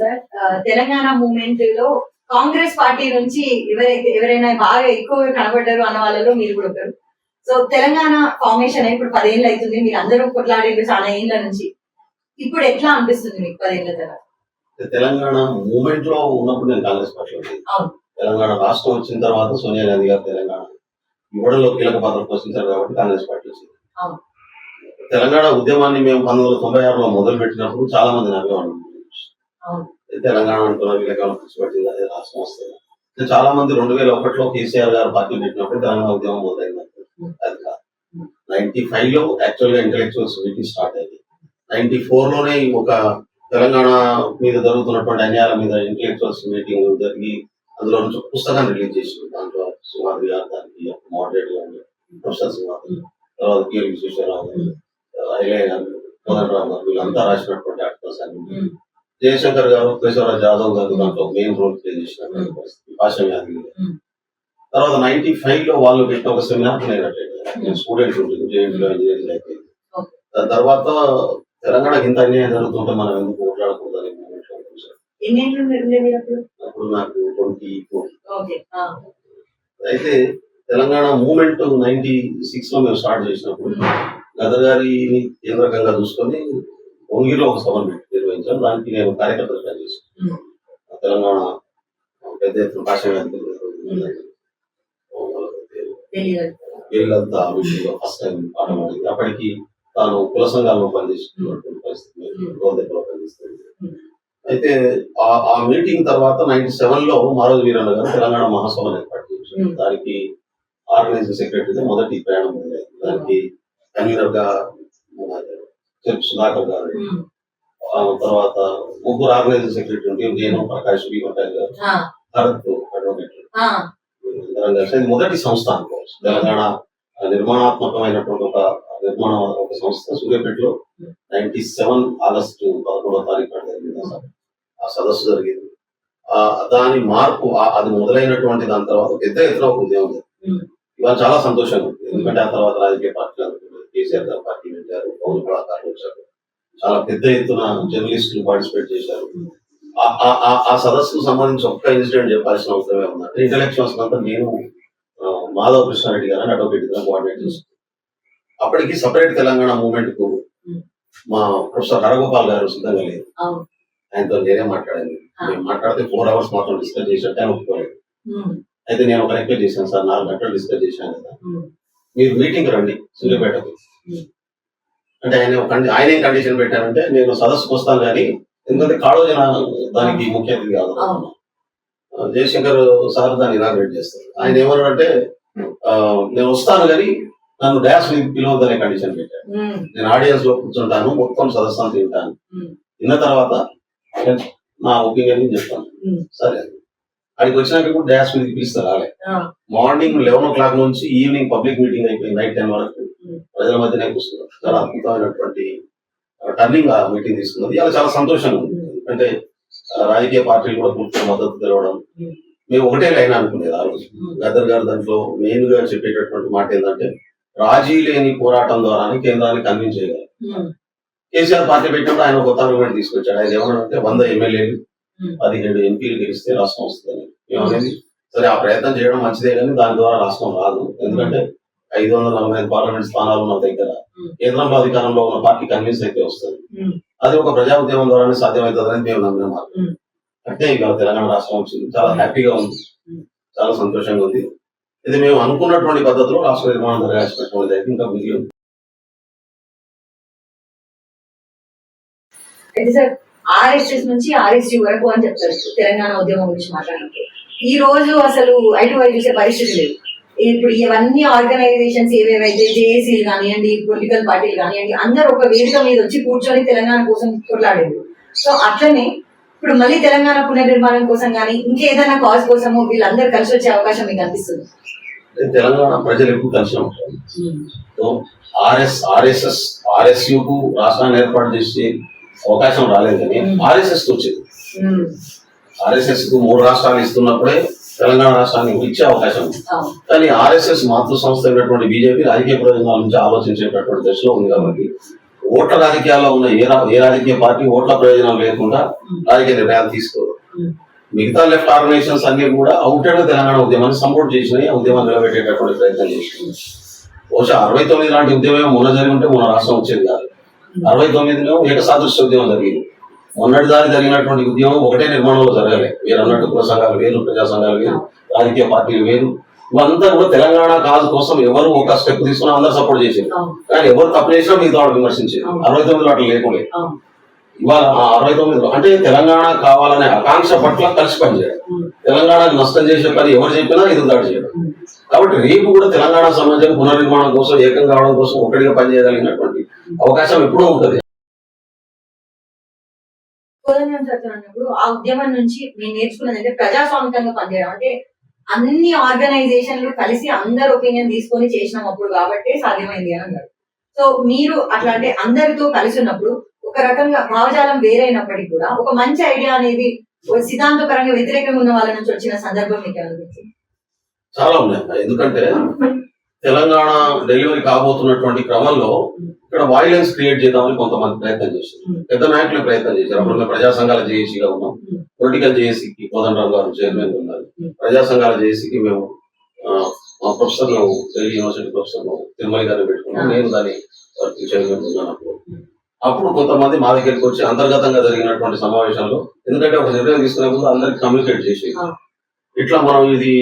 Sir. Telangana మూమెంట్లో Congress party నుంచి ఎవరైతే ఎవరైనా బాగా ఎక్కువ కనబడ్డారు అన్న వాళ్ళలో మీరు కూడా ఒకరు. సో తెలంగాణ ఫార్మేషన్ ఇప్పుడు పదేళ్ళు అవుతుంది. మీరు అందరూ కొట్లాడేది చాలా ఏళ్ళ నుంచి. ఇప్పుడు ఎట్లా అనిపిస్తుంది మీకు పదేళ్ళ తర్వాత? తెలంగాణ మూమెంట్లో ఉన్నప్పుడు నేను కాంగ్రెస్ పార్టీలో. తెలంగాణ రాష్ట్రం వచ్చిన తర్వాత సోనియా గాంధీ గారు తెలంగాణ ఇవ్వడంలో కీలక పాత్ర పోషించారు కాబట్టి కాంగ్రెస్ పార్టీ వచ్చింది. తెలంగాణ ఉద్యమాన్ని మేము పంతొమ్మిది వందల తొంభై ఆరులో మొదలు పెట్టినప్పుడు చాలా మంది అవును. తెలంగాణ అంటున్న వీళ్ళకాలం కూర్చోబెట్టింది అదే రాష్ట్రం వస్తుంది. చాలా మంది రెండు వేల ఒకటిలో కేసీఆర్ గారు పార్టీ పెట్టినప్పుడు తెలంగాణ ఉద్యమం మొదలైంది. అది కాదు. నైన్టీ ఫైవ్లో యాక్చువల్గా ఇంటలెక్చువల్స్ మీటింగ్ స్టార్ట్ అయింది. నైన్టీ ఫోర్లోనే ఒక తెలంగాణ మీద జరుగుతున్నటువంటి అన్యాయాల మీద ఇంటలెక్చువల్స్ మీటింగ్ జరిగి అందులో నుంచి పుస్తకాన్ని రిలీజ్ చేసింది. దాంట్లో సుమాధి గారు దానికి మోడరేట్గా ఉంది ప్రొఫెసర్ సుమాధి. తర్వాత కేవీ విశ్వేశ్వరరావు గారు. ఐలయ్య గారు కోదండరావు గారు. వీళ్ళంతా రాసినటువంటి ఆర్టికల్స్ అన్ని. జయశంకర్ గారు కేశవరావు జాదవ్ గారు దాంట్లో మెయిన్ రోల్ ప్లే వ్యాధి మీద. Hmm. తర్వాత నైన్టీ ఫైవ్లో వాళ్ళు పెట్టిన ఒక సెమినార్ నేను అటెండ్ అయ్యాను. నేను స్టూడెంట్ ఉంటుంది జేఎన్టీ లో ఇంజనీరింగ్ అయిపోయింది. దాని తర్వాత తెలంగాణకి ఇంత అన్యాయం జరుగుతుంటే మనం ఎందుకు మాట్లాడకూడదని అప్పుడు నాకు ట్వంటీ ఫోర్ అయితే తెలంగాణ మూమెంట్ నైన్టీ సిక్స్లో మేము స్టార్ట్ చేసినప్పుడు గదర్ గారిని కేంద్రకంగా చూసుకొని ఒంగిలో ఒక సభను పెట్టి నిర్వహించాం దానికి నేను కార్యకర్తలుగా చేశాను. Hmm. తెలంగాణ పెద్ద ఎత్తున భాష వ్యాధి తెలియదు. వీళ్ళంతా విషయంలో ఫస్ట్ టైం పాడబడింది అప్పటికి తాను కుల సంఘాల్లో పనిచేస్తున్నటువంటి పరిస్థితి గోదెక్కలో పనిచేస్తుంది. అయితే ఆ మీటింగ్ తర్వాత నైన్టీ సెవెన్లో మారోజు వీరన్న గారు తెలంగాణ మహాసభను ఏర్పాటు చేశారు. దానికి ఆర్గనైజింగ్ సెక్రటరీగా మొదటి ప్రయాణం దానికి కన్వీనర్గా సుధాకర్ గారు. ఆ తర్వాత ముగ్గురు ఆర్గనైజింగ్ సెక్రటరీ ఉంటే నేను ప్రకాష్ బి పటేల్ గారు. భరత్ అడ్వకేట్. కలిసి మొదటి సంస్థ అనుకోవచ్చు. తెలంగాణ నిర్మాణాత్మకమైనటువంటి ఒక నిర్మాణ ఒక సంస్థ సూర్యాపేటలో. నైన్టీ సెవెన్ ఆగస్టు పదకొండవ తారీఖు జరిగింది. ఆ సదస్సు జరిగింది. ఆ దాని మార్పు అది మొదలైనటువంటి దాని తర్వాత పెద్ద ఎత్తున ఒక ఉద్యమం జరిగింది. ఇవాళ చాలా సంతోషంగా ఉంది. ఎందుకంటే ఆ తర్వాత రాజకీయ పార్టీలు. కేసీఆర్ గారు పార్టీ పెట్టారు పౌరు కళాకారులు వచ్చారు. చాలా పెద్ద ఎత్తున జర్నలిస్టులు పార్టిసిపేట్ చేశారు. ఆ- సదస్సుకు సంబంధించి ఒక్క ఇన్సిడెంట్ చెప్పాల్సిన అవసరమే ఉందంటే ఇంటలెక్చువల్స్ అంతా నేను మాధవ కృష్ణారెడ్డి గారు అడ్వకేట్ గారు కోఆర్డినేట్ చేశాను అప్పటికి సపరేట్ తెలంగాణ మూవ్మెంట్కు. మా ప్రొఫెసర్ హరగోపాల్ గారు సిద్ధంగా లేదు. ఆయనతో నేనే మాట్లాడాను. Ah. మేము మాట్లాడితే ఫోర్ అవర్స్ మాత్రం డిస్కస్ చేసినట్టు ఆయన ఒప్పుకోలేదు అయితే నేను ఒక రిక్వెస్ట్ చేశాను సార్ నాలుగు గంటలు డిస్కస్ చేశాను కదా. మీరు మీటింగ్ రండి సూర్యాపేటకు. అంటే ఆయన ఆయన ఏం కండిషన్ పెట్టారంటే నేను సదస్సుకు వస్తాను కానీ ఎందుకంటే కాళోజన దానికి ముఖ్య అతిథి కాదు. జయశంకర్ సార్ దాన్ని ఇనాగ్రేట్ చేస్తారు. ఆయన ఏమన్నాడంటే నేను వస్తాను కానీ నన్ను డాష్ పిలవద్దనే కండిషన్ పెట్టాడు. ఉమ్, నేను ఆడియన్స్లో కూర్చుంటాను మొత్తం సదస్సు Hmm. విన్న తర్వాత నా ఒపీనియన్ చెప్తాను. సరే. అక్కడికి వచ్చినాక కూడా డాష్ మీద పిలుస్తారు ఆ, మార్నింగ్ లెవెన్ ఓ క్లాక్ నుంచి ఈవినింగ్ పబ్లిక్ మీటింగ్ అయిపోయింది నైట్ టెన్ వరకు. ప్రజల మధ్యనే కూర్చున్నారు చాలా అద్భుతమైనటువంటి టర్నింగ్ ఆ మీటింగ్ తీసుకున్నది ఇలా చాలా సంతోషంగా ఉంది. ఆ, రాజకీయ పార్టీలు కూడా పూర్తిగా మద్దతు తెలవడం. మేము ఒకటే లైన్ అనుకునేది ఆ రోజు. గదర్ గారు దాంట్లో మెయిన్గా చెప్పేటటువంటి మాట ఏంటంటే రాజీ లేని పోరాటం ద్వారానే కేంద్రాన్ని కన్విన్స్ చేయగలరు ఉమ్, కేసీఆర్ పార్టీ పెట్టినప్పుడు ఆయన కొత్త ఆర్గ్యుమెంట్ తీసుకొచ్చాడు. ఆయన ఏమన్నాడంటే వంద ఎమ్మెల్యేలు. పదిహేడు ఎంపీలు గెలిస్తే రాష్ట్రం వస్తుందని. ఏమనేది సరే ఆ ప్రయత్నం చేయడం మంచిదే కానీ దాని ద్వారా రాష్ట్రం రాదు. ఎందుకంటే ఐదు వందల నలభై ఐదు పార్లమెంట్ స్థానాలు ఉన్న దగ్గర Hmm. కేంద్రంలో అధికారంలో ఉన్న పార్టీ కన్విన్స్ అయితే వస్తుంది. అది ఒక ప్రజా ఉద్యమం ద్వారానే సాధ్యమవుతుందని మేము నమ్మిన మాట. Hmm. అంటే ఇక తెలంగాణ రాష్ట్రం వచ్చింది. చాలా హ్యాపీగా ఉంది. Hmm. చాలా సంతోషంగా ఉంది. ఇది మేము అనుకున్నటువంటి పద్ధతిలో రాష్ట్ర నిర్మాణం జరగాల్సినటువంటిది అయితే ఇంకా మిగిలి ఉంది. ఆర్ఎస్ఎస్ నుంచి ఆర్ఎస్యూ వరకు అని చెప్తారు తెలంగాణ ఉద్యమం గురించి మాట్లాడినప్పుడు ఈ రోజు అసలు ఐటు వైపు చూసే పరిస్థితి లేదు. ఇప్పుడు ఇవన్నీ ఆర్గనైజేషన్స్ ఏవేవైతే జేఏసీలు కానివ్వండి పొలిటికల్ పార్టీలు కానివ్వండి అందరూ ఒక వేదిక మీద వచ్చి కూర్చొని తెలంగాణ కోసం కొట్లాడేది సో అట్లనే ఇప్పుడు మళ్ళీ తెలంగాణ పునర్నిర్మాణం కోసం కానీ ఇంకేదైనా కాజ్ కోసము వీళ్ళందరూ కలిసి వచ్చే అవకాశం మీకు అనిపిస్తుంది? తెలంగాణ ప్రజలు ఎక్కువ కలిసి ఉంటారు సో ఆర్ఎస్ ఆర్ఎస్ఎస్ ఆర్ఎస్యు కు రాష్ట్రాన్ని ఏర్పాటు చేసే అవకాశం రాలేదు కానీ Hmm. ఆర్ఎస్ఎస్కు వచ్చింది. ఆర్ఎస్ఎస్కు మూడు రాష్ట్రాలు ఇస్తున్నప్పుడే తెలంగాణ రాష్ట్రాన్ని ఇచ్చే అవకాశం. కానీ ఆర్ఎస్ఎస్ మాతృ సంస్థ అయినటువంటి బీజేపీ రాజకీయ ప్రయోజనాల నుంచి ఆలోచించేటటువంటి దశలో ఉంది కాబట్టి ఓట్ల రాజకీయాల్లో ఉన్న ఏ ఏ రాజకీయ పార్టీ ఓట్ల ప్రయోజనం లేకుండా రాజకీయ నిర్ణయాలు తీసుకోరు. మిగతా లెఫ్ట్ ఆర్గనైజేషన్స్ అన్ని కూడా అవుటెడ్ తెలంగాణ ఉద్యమాన్ని సపోర్ట్ చేసినాయి ఉద్యమాన్ని నిలబెట్టేటటువంటి ప్రయత్నం చేసినాయి బహుశా అరవై తొమ్మిది లాంటి ఉద్యమం మొన్న జరిగి ఉంటే మన రాష్ట్రం వచ్చేది కాదు. అరవై తొమ్మిదిలో ఏకసాదృశ్య ఉద్యమం జరిగింది. మొన్నటి దారి జరిగినటువంటి ఉద్యమం ఒకటే నిర్మాణంలో జరగలే. మీరు అన్నట్టు కుల సంఘాలు వేరు ప్రజా సంఘాలు వేరు రాజకీయ పార్టీలు వేరు. ఇవంతా కూడా తెలంగాణ కాజు కోసం ఎవరు ఒక స్టెప్ తీసుకున్నా అందరూ సపోర్ట్ చేసేది. అవును. కానీ ఎవరు తప్పు చేసినా మిగతా వాళ్ళు విమర్శించేది. అవును. అరవై తొమ్మిదిలో అట్లా లేకుండే. ఇవాళ అరవై తొమ్మిదిలో అంటే తెలంగాణ కావాలనే ఆకాంక్ష పట్ల కలిసి పనిచేయడం ఉమ్. తెలంగాణకు నష్టం చేసే పని ఎవరు చెప్పినా ఎదురుదాడి చేయడం ఉమ్. కాబట్టి రేపు కూడా తెలంగాణ సమాజం పునర్నిర్మాణం కోసం ఏకం కావడం కోసం ఒకటిగా పనిచేయగలిగినటువంటి అవకాశం ఎప్పుడూ ఉంటుంది. అన్నప్పుడు ఆ ఉద్యమం నుంచి మేము నేర్చుకున్నది అంటే ప్రజాస్వామికంగా పనిచేయడం. అంటే అన్ని ఆర్గనైజేషన్లు కలిసి అందరు ఒపీనియన్ తీసుకొని చేసినాం అప్పుడు కాబట్టి సాధ్యమైంది అని అన్నారు. సో మీరు అట్లా అంటే అందరితో కలిసి ఉన్నప్పుడు ఒక రకంగా భావజాలం వేరైనప్పటికీ కూడా ఒక మంచి ఐడియా అనేది సిద్ధాంతపరంగా వ్యతిరేకంగా ఉన్న వాళ్ళ నుంచి వచ్చిన సందర్భం మీకు అనిపించింది చాలా ఉన్నాయి ఎందుకంటే తెలంగాణ డెలివరీ కాబోతున్నటువంటి క్రమంలో ఇక్కడ వైలెన్స్ క్రియేట్ చేద్దామని కొంతమంది ప్రయత్నం చేశారు. పెద్ద నాయకులు ప్రయత్నం చేశారు అప్పుడు మేము ప్రజా సంఘాల జేఏసీగా ఉన్నాం. పొలిటికల్ జేఏసీకి కోదండరావు గారు చైర్మన్ ఉన్నారు. ప్రజా సంఘాల జేఏసీకి మేము మా professor Delhi university professor Tirumala గారిని పెట్టుకున్నాం. నేను దాని చైర్మన్ ఉన్నాను అప్పుడు. అప్పుడు కొంతమంది మా దగ్గరికి వచ్చి అంతర్గతంగా జరిగినటువంటి సమావేశంలో ఎందుకంటే ఒక నిర్ణయం తీసుకునే ముందు అందరికి కమ్యూనికేట్ చేసి Ah. ఇట్లా మనం ఇది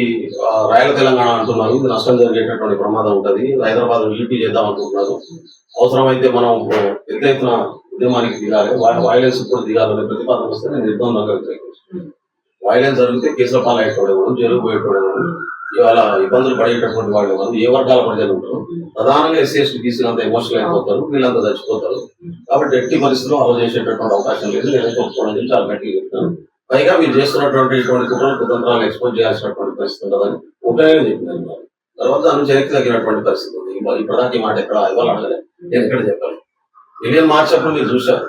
రాయల తెలంగాణ అంటున్నారు. ఇది నష్టం జరిగేటటువంటి ప్రమాదం ఉంటది. హైదరాబాద్ యూపీ చేద్దాం అనుకుంటున్నారు. అవసరమైతే మనం పెద్ద ఎత్తున ఉద్యమానికి దిగాలి. వైలెన్స్ కూడా దిగాలనే ప్రతిపాదన వస్తే నేను నిర్బంధంగా. వైలెన్స్ జరిగితే కేసుల పాలు అయ్యేటోడేవాడు జైలు పోయేటోడేవాడు ఇవాళ ఇబ్బందులు పడేటటువంటి వాళ్ళు ఎవరు? ఏ వర్గాల ప్రజలు ఉంటారు? ప్రధానంగా ఎస్సీ ఎస్టీ బీసీలు అంతా ఎమోషనల్ అయిపోతారు. వీళ్ళంతా చచ్చిపోతారు. కాబట్టి ఎట్టి పరిస్థితుల్లో అలో చేసేటటువంటి అవకాశం లేదు. చెప్పి చాలా గట్టిగా చెప్తాను పైగా మీరు చేస్తున్నటువంటి ఇటువంటి కుట్రలు కుతంత్రాలు ఎక్స్పోజ్ చేయాల్సినటువంటి పరిస్థితి ఉండదని ఒకటే చెప్పినాను మరి. తర్వాత దాని నుంచి తగ్గినటువంటి పరిస్థితి ఉంది. ఈ ప్రధాని మాట ఎక్కడ ఇవ్వాలి అడగలేదు నేను ఎక్కడ చెప్పాలి మిలియన్ మార్చినప్పుడు మీరు చూశారు.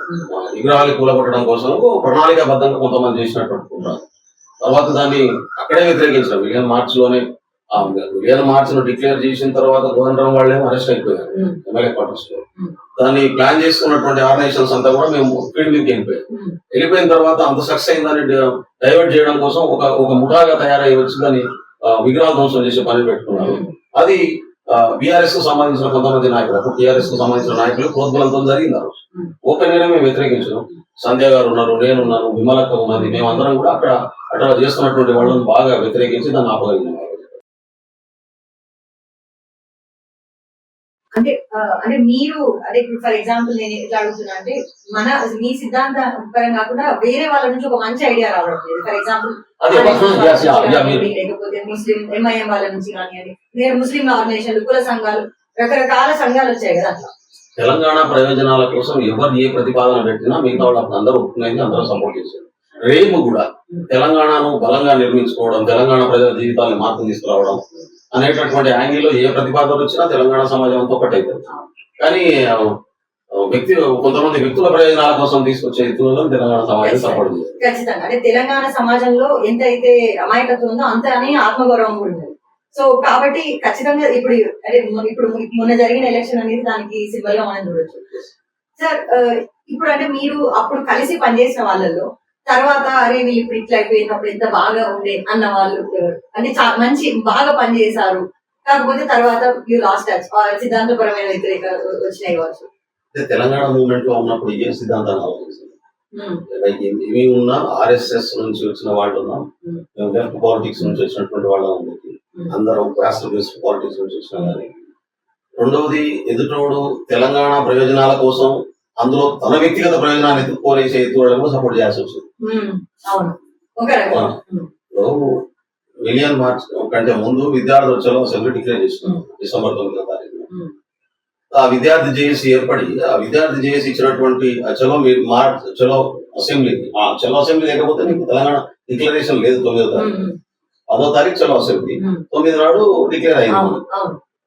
విగ్రహాలు కూలగొట్టడం కోసం ఒక ప్రణాళికాబద్ధంగా కొంతమంది చేసినటువంటి కుట్ర తర్వాత దాన్ని అక్కడే వ్యతిరేకించారు. మిలియన్ మార్చ్లోనే ఆ మిలియన్ మార్చ్ను డిక్లేర్ చేసిన తర్వాత కోదండరాం వాళ్ళేమో అరెస్ట్ అయిపోయారు. ఎమ్మెల్యే క్వార్టర్స్లో. దాన్ని ప్లాన్ చేసుకున్నటువంటి ఆర్గనైజేషన్స్ అంతా కూడా మేము ఫీల్డ్ మీదకి వెళ్ళిపోయాం. వెళ్ళిపోయిన తర్వాత అంత సక్సెస్ అయిందని డైవర్ట్ చేయడం కోసం ఒక ఒక ముఠాగా తయారై వచ్చి దాన్ని విగ్రహాల ధ్వంసం చేసే పని పెట్టుకున్నారు. అది బీఆర్ఎస్కు సంబంధించిన కొంతమంది నాయకులు అప్పుడు టీఆర్ఎస్కు సంబంధించిన నాయకులు ప్రోద్బలంతో జరిగినారు. ఓపెన్ గానే మేము వ్యతిరేకించాం సంధ్య గారు ఉన్నారు నేను ఉన్నాను విమలక్క ఉన్నది మేమందరం కూడా అక్కడ అట్లా చేస్తున్నటువంటి వాళ్ళని బాగా వ్యతిరేకించి దాన్ని ఆపగలిగినాం అంటే అంటే మీరు అదే ఇప్పుడు ఫర్ ఎగ్జాంపుల్ నేను ఎట్లా అడుగుతున్నా అంటే మన మీ సిద్ధాంత పరంగా కాకుండా వేరే వాళ్ళ నుంచి ఒక మంచి ఐడియా రావడం లేదు ఫర్ ఎగ్జాంపుల్ లేకపోతే ముస్లిం ఎంఐఎం వాళ్ళ నుంచి కానివ్వండి నేను ముస్లిం ఆర్గనైజేషన్లు కుల సంఘాలు రకరకాల సంఘాలు వచ్చాయి కదా. అట్లా తెలంగాణ ప్రయోజనాల కోసం ఎవరు ఏ ప్రతిపాదన పెట్టినా మిగతా వాళ్ళు అప్పుడు అందరూ ఒప్పుకునేది అందరూ సపోర్ట్ చేశారు. రేపు కూడా తెలంగాణను బలంగా నిర్మించుకోవడం తెలంగాణ ప్రజల జీవితాన్ని మార్పు తీసుకురావడం అనేటటువంటి యాంగిల్లో ఏ ప్రతిపాదన వచ్చినా తెలంగాణ సమాజం అంతా ఒకటైపోతుంది కానీ వ్యక్తి కొంతమంది వ్యక్తుల ప్రయోజనాల కోసం తీసుకొచ్చే వ్యక్తులను తెలంగాణ సమాజం సపోర్ట్ ఖచ్చితంగా. అంటే తెలంగాణ సమాజంలో ఎంత అయితే అమాయకత్వం ఉందో అంత అని ఆత్మగౌరవం కూడా ఉంది సో కాబట్టి ఖచ్చితంగా ఇప్పుడు అంటే ఇప్పుడు మొన్న జరిగిన ఎలక్షన్ అనేది దానికి సింబల్గా మనం చూడొచ్చు. సార్ ఇప్పుడు అంటే మీరు అప్పుడు కలిసి పనిచేసిన వాళ్ళల్లో తర్వాత అరే వీళ్ళు ఇప్పుడు ఇట్లా అయిపోయినప్పుడు ఎంత బాగా ఉండే అన్న వాళ్ళు? అంటే చా- మంచి బాగా పనిచేశారు కాకపోతే తర్వాత యూ లాస్ట్ టచ్ సిద్ధాంతపరమైన వ్యతిరేక వచ్చినాయి కావచ్చు. తెలంగాణ మూవ్మెంట్లో ఉన్నప్పుడు ఏ లైక్ ఇవి ఉన్నా ఆర్ఎస్ఎస్ నుంచి వచ్చిన వాళ్ళు ఉన్నాం. మేము లెఫ్ట్ పాలిటిక్స్ నుంచి వచ్చినటువంటి వాళ్ళం ఉంది. అందరం రాష్ట్ర బేస్డ్ పాలిటిక్స్ నుంచి వచ్చిన కానీ. రెండవది ఎదుటోడు తెలంగాణ ప్రయోజనాల కోసం అందులో తన వ్యక్తిగత ప్రయోజనాన్ని ఎత్తుకోలేసే ఎత్తుకోవడం సపోర్ట్ చేయాల్సి వచ్చింది. మిలియన్ మార్చ్ కంటే ముందు విద్యార్థులు చలో అసెంబ్లీ డిక్లేర్ చేస్తున్నాం డిసెంబర్ తొమ్మిదో Hmm. ఆ విద్యార్థి జేఏసీ ఏర్పడి ఆ విద్యార్థి జేఏసీ ఇచ్చినటువంటి చలో మీరు మార్చ్ చలో అసెంబ్లీ ఆ చలో అసెంబ్లీ లేకపోతే నీకు తెలంగాణ డిక్లరేషన్ లేదు తొమ్మిదో తారీఖు. పదో తారీఖు చలో అసెంబ్లీ. తొమ్మిది నాడు డిక్లేర్ అయింది.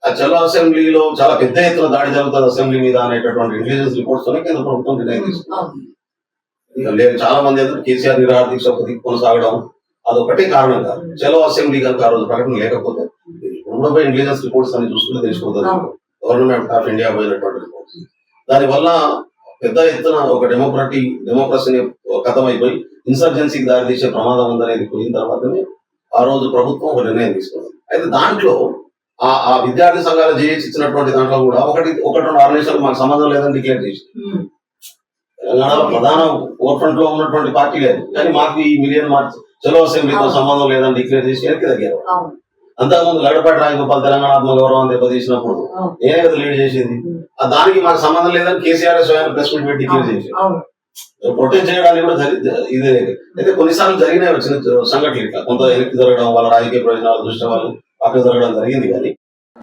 ఆ చలో అసెంబ్లీలో చాలా పెద్ద ఎత్తున దాడి జరుగుతుంది అసెంబ్లీ మీద అనేటటువంటి ఇంటెలిజెన్స్ రిపోర్ట్స్ తోనే కేంద్ర ప్రభుత్వం నిర్ణయం తీసుకుంది. లేదు. చాలా మంది అందరూ కేసీఆర్ నిరాహార దీక్ష కొనసాగడం అదొకటే కారణం కాదు. చలో అసెంబ్లీ కనుక ఆ రోజు ప్రకటన లేకపోతే ఉండబోయే ఇంటెలిజెన్స్ రిపోర్ట్స్ అని చూసుకుంటే తెలిసిపోతుంది. అవును. గవర్నమెంట్ ఆఫ్ ఇండియా పోయినటువంటి రిపోర్ట్స్. దానివల్ల పెద్ద ఎత్తున ఒక డెమోక్రటిక్ డెమోక్రసీని కథం అయిపోయి ఇన్సర్జెన్సీకి దారితీసే ప్రమాదం ఉందనేది పోయిన తర్వాతనే ఆ రోజు ప్రభుత్వం ఒక నిర్ణయం తీసుకుంది. అయితే దాంట్లో ఆ ఆ విద్యార్థి సంఘాల జేఏసీ ఇచ్చినటువంటి దాంట్లో కూడా ఒకటి ఒకటి రెండు ఆర్గనైజేషన్ మాకు సంబంధం లేదని డిక్లేర్ చేసి తెలంగాణలో ప్రధాన ఓర్ ఫ్రంట్లో ఉన్నటువంటి పార్టీ లేదు. కానీ మాకు ఈ మిలియన్ మార్చ్ చలో అసెంబ్లీతో సంబంధం లేదని డిక్లేర్ చేసి వెనక్కి తగ్గారు. అంతకుముందు గడపాటి రాజగోపాల్ తెలంగాణ ఆత్మ గౌరవం దెబ్బతీసినప్పుడు నేనే కదా లీడ్ చేసింది. ఆ దానికి మాకు సంబంధం లేదని కేసీఆర్ స్వయం ప్రెస్ మీట్ పెట్టి డిక్లేర్ చేసి ప్రొటెక్ట్ చేయడానికి కూడా ఇదే అయితే కొన్నిసార్లు జరిగినాయి వచ్చిన సంఘటనలు ఇట్లా. కొంత వెనక్కి జరగడం వాళ్ళ రాజకీయ ప్రయోజనాల దృష్ట్యా వాళ్ళు పక్కకు జరగడం జరిగింది కానీ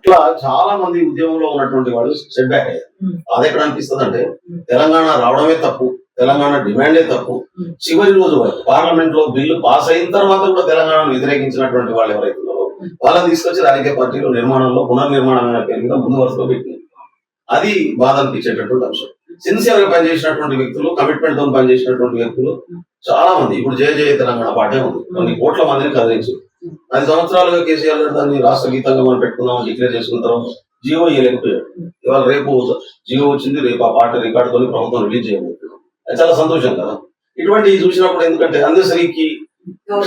ఇట్లా చాలా మంది ఉద్యమంలో ఉన్నటువంటి వాళ్ళు సెట్ బ్యాక్ అయ్యారు Hmm. అది ఎక్కడ అనిపిస్తుంది అంటే Hmm. తెలంగాణ రావడమే తప్పు తెలంగాణ డిమాండే తప్పు Hmm. చివరి రోజు పార్లమెంట్లో బిల్లు పాస్ అయిన తర్వాత కూడా తెలంగాణను వ్యతిరేకించినటువంటి వాళ్ళు ఎవరైతే ఉన్నారో. వాళ్ళని తీసుకొచ్చి రాజకీయ పార్టీలు నిర్మాణంలో పునర్నిర్మాణమైన పేరు మీద ముందు వరుసలో పెట్టింది అది బాధ అనిపించేటటువంటి అంశం సిన్సియర్గా పనిచేసినటువంటి వ్యక్తులు కమిట్మెంట్తో పనిచేసినటువంటి వ్యక్తులు చాలా మంది ఇప్పుడు జయ జయ తెలంగాణ పార్టీ ఉంది కొన్ని కోట్ల మందిని కదిలించి పది సంవత్సరాలుగా కేసీఆర్ గారు దాన్ని రాష్ట్ర గీతంగా మనం పెట్టుకున్నాం డిక్లేర్ చేసుకున్న తర్వాత జియో ఇవ్వలేకపోయాడు ఇవాళ రేపు జియో వచ్చింది రేపు ఆ పాట రికార్డు కొని ప్రభుత్వం రిలీజ్ చేయబోతున్నాం అది చాలా సంతోషం కదా. ఇటువంటి చూసినప్పుడు ఎందుకంటే అందశ్రీకి